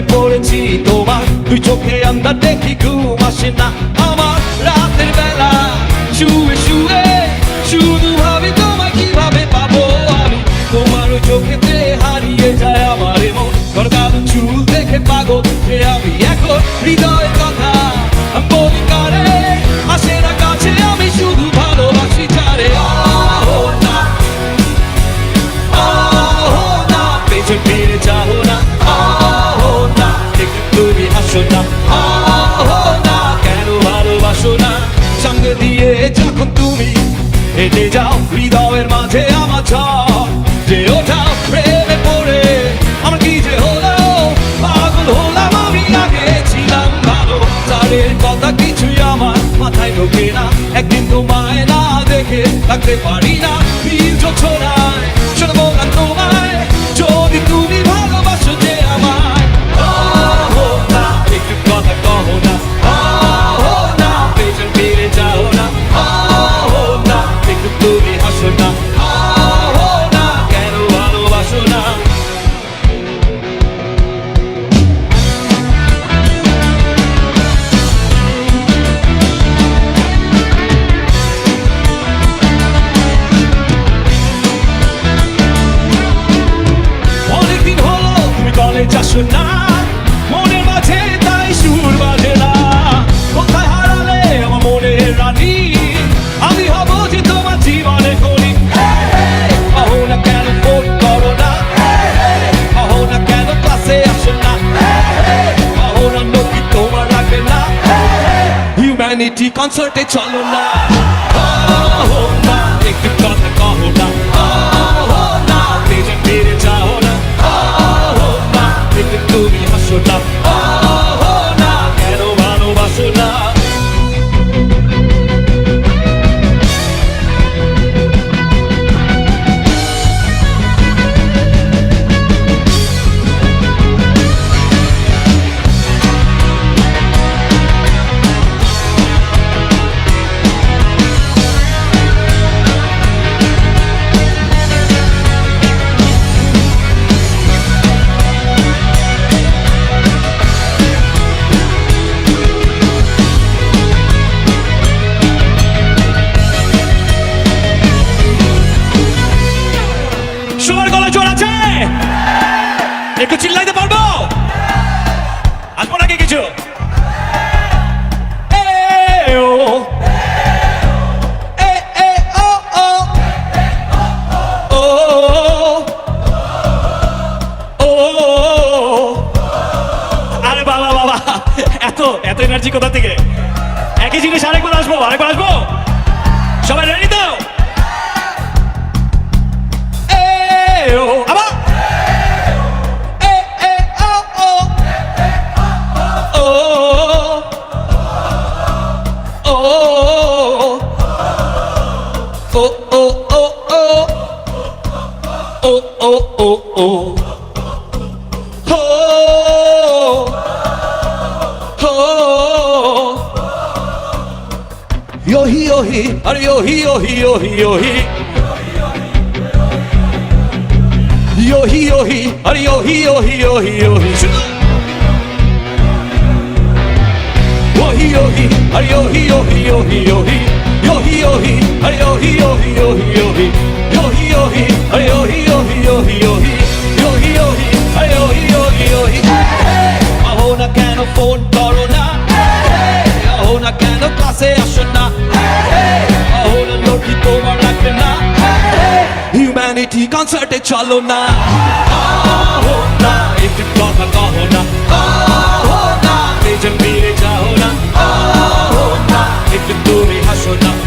দেখেছি তোমার। দুই চোখে আন্দার দেখি ঘুম আসে না। আমার রাতের বেলা শুয়ে everybody. আসো না। মনের মাঝে তাই সুর বাজে না। কোথায় হারালে আমার মনের রানী? আমি হব যে তোমার জীবনে করি। কহো না কেন ফোন করো না। কহো না কেন ক্লাসে আসো না। কহো না নদী তোমার লাগবে না। হিউম্যানিটি কনসার্টে চলো না। কহো না, একটু কথা কহো না। কহো না পেছন ফিরে যাও না কহো একটু চিল্লাইতে পারব? আসব নাকি কিছু। আরে বাবা বাবা। এত এত এনার্জি কোথা থেকে? একই জিনিস আরেকবার আসব আরেকবার আসব? সবাই রেডি তো? よひよひあれよひよひよひよひよひよひあれよひよひよひよひよひよひあれよひよひよひよひ yohi yohi hare yohi yohi yohi yohi yohi yohi hi yohi yohi yohi yohi yohi yohi hare yohi yohi yohi আহো না কেন ফোন করো na আহো না কেন ক্লাসে আসো না আহো না লোটি তোমার লাগবে না হিউম্যানিটি কনসার্টে চলো না আহো না একটু কথা কহো না আহো না মেজর মেয়ে একটু তুমি হাসো না।